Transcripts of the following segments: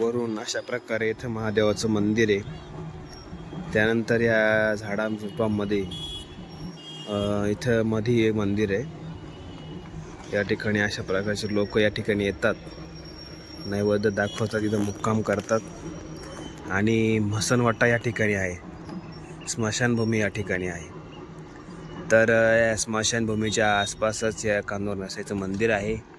वरून अशा प्रकारे इथं महादेवाचं मंदिर आहे. त्यानंतर या झाडांमध्ये इथं मध्ये एक मंदिर आहे. या ठिकाणी अशा प्रकारचे लोक या ठिकाणी येतात. नैवेद्य दाखवतात इथं मुक्काम करतात. आणि म्हसनवाटा या ठिकाणी आहे. स्मशानभूमी या ठिकाणी आहे. तर या स्मशानभूमीच्या आसपासच या कांदूर नसायचं मंदिर आहे.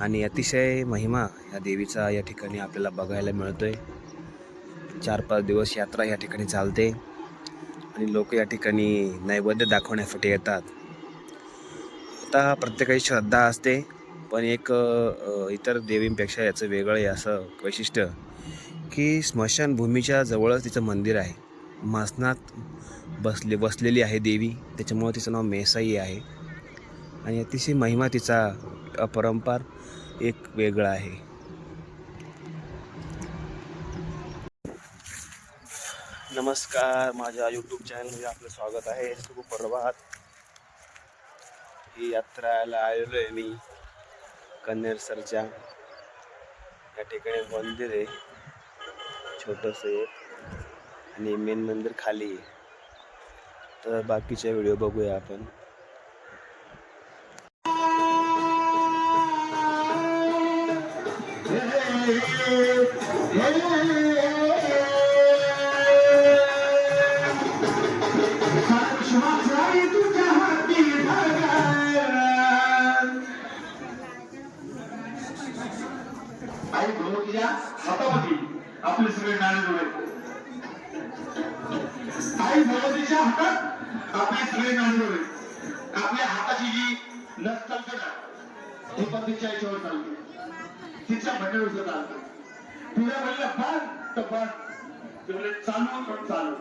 आणि अतिशय महिमा या देवीचा या ठिकाणी आपल्याला बघायला मिळतो आहे चार पाच दिवस यात्रा या ठिकाणी चालते आणि लोक या ठिकाणी नैवेद्य दाखवण्यासाठी येतात. आता प्रत्येकाची श्रद्धा असते पण एक इतर देवींपेक्षा याचं वेगळं आहे असं वैशिष्ट्य की स्मशानभूमीच्या जवळच तिचं मंदिर आहे. मासनात बसले बसलेली आहे देवी त्याच्यामुळं तिचं नाव मेसाई आहे. आणि अतिशय महिमा तिचा अपरंपार एक वेगळा आहे. नमस्कार माझ्या यूट्यूब चॅनलमध्ये आपलं स्वागत आहे. सुप्रभात ही यात्राला आलेलो आहे मी कन्नेरसरच्या या ठिकाणी मंदिर आहे छोटंसं आणि मेन मंदिर खाली आहे. तर बाकीच्या व्हिडिओ बघूया आपण. आपले सगळे नाणे डोळे आई भगवतीच्या हातात आपले सगळे नाणे डोळे आपल्या हाताची जी नस चालते ना ती पण तिच्या याच्यावर चालते. तिच्या म्हणण्यानुसार आलं. तुझ्या म्हणलं बंद तर बंद ते चालू पण चालू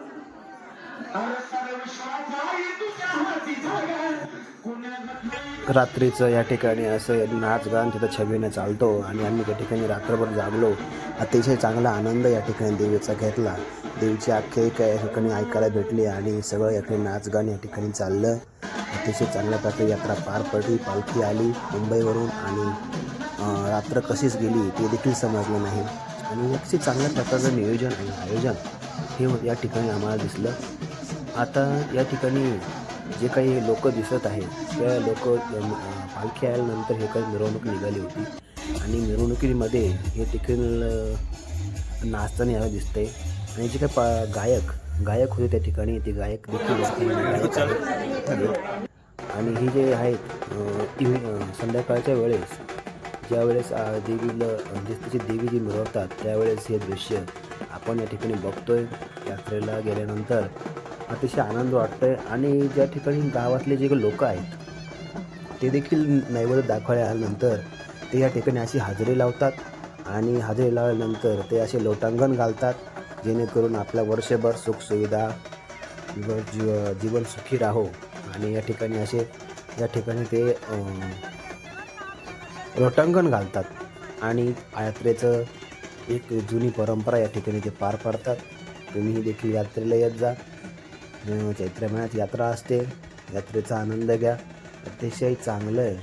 रात्रीचं या ठिकाणी असं नाच गान तिथं छबीने चालतो आणि आम्ही त्या ठिकाणी रात्रभर जागलो. अतिशय चांगला आनंद या ठिकाणी देवीचा घेतला. देवीची आख्यायिका या ठिकाणी ऐकायला भेटली आणि सगळं या ठिकाणी नाच गाण या ठिकाणी चाललं. अतिशय चांगल्या प्रकारे यात्रा पार पडली पालखी आली मुंबईवरून आणि रात्र कशीच गेली ते देखील समजलं नाही. आणि अतिशय चांगल्या प्रकारचं नियोजन आणि आयोजन हे या ठिकाणी आम्हाला दिसलं. आता या ठिकाणी जे काही लोक दिसत आहेत त्या लोक पालखी आल्यानंतर हे काही मिरवणूक निघाली होती. आणि मिरवणुकीमध्ये हे देखील नाचताना यायला दिसते आणि जे काही पा गायक गायक होते त्या ठिकाणी ते गायक देखील आणि ही जे आहेत इव्हि- संध्याकाळच्या वेळेस ज्यावेळेस देवीला म्हणजे तिची देवी जी मिरवतात त्यावेळेस हे दृश्य आपण या ठिकाणी बघतोय. यात्रेला गेल्यानंतर अतिशय आनंद वाटतोय आणि ज्या ठिकाणी गावातले जे लोक आहेत ते देखील नैवेद्य दाखवायला आल्यानंतर ते या ठिकाणी अशी हजेरी लावतात आणि हजेरी लावल्यानंतर ते असे लोटांगण घालतात जेणेकरून आपल्या वर्षभर सुखसुविधा जीव जीवन सुखी राहो आणि या ठिकाणी असे या ठिकाणी ते रोटांगण घालतात आणि यात्रेचं एक जुनी परंपरा या ठिकाणी ते पार पाडतात. तुम्हीही देखील यात्रेला येत जा. चैत्र महिन्यात यात्रा असते. यात्रेचा आनंद घ्या. अतिशय चांगलं आहे.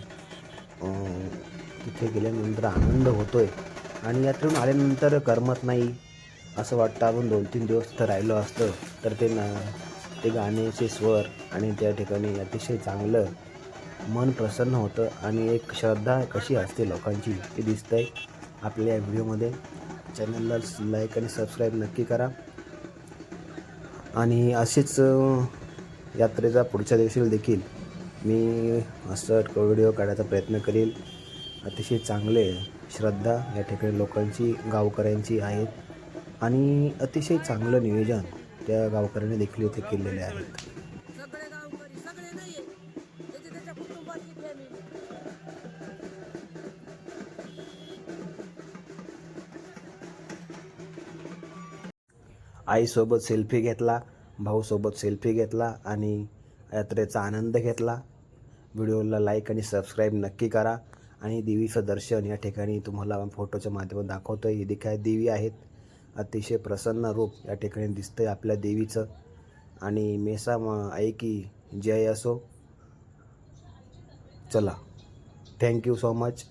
तिथे गेल्यानंतर आनंद होतो आहे आणि यात्रेहून आल्यानंतर करमत नाही. असं वाटतं आपण दोन तीन दिवस तिथं राहिलो असतं. तर ते ना ते गाण्याचे स्वर आणि त्या ठिकाणी अतिशय चांगलं मन प्रसन्न होतं आणि एक श्रद्धा कशी असते लोकांची ते आहे आपल्या या व्हिडिओमध्ये चॅनलला लाईक आणि सबस्क्राईब नक्की करा. आणि असेच यात्रेचा पुढच्या दिवशी देखील मी असं व्हिडिओ काढायचा प्रयत्न करेल. अतिशय चांगले श्रद्धा या ठिकाणी लोकांची गावकऱ्यांची आहेत. आणि अतिशय चांगलं नियोजन त्या गावकऱ्यांनी देखील इथे केलेले आहेत. आईसोबत सेल्फी घेतला भाऊसोबत सेल्फी घेतला आणि यात्रेचा आनंद घेतला. व्हिडिओला लाईक आणि सबस्क्राईब नक्की करा आणि देवीचं दर्शन या ठिकाणी तुम्हाला फोटोच्या माध्यमात दाखवतो आहे ही काय देवी आहेत. अतिशय प्रसन्न रूप या ठिकाणी दिसतं आहे आपल्या देवीचं. आणि मेसा म- ऐकी जय असो. चला. Thank you so much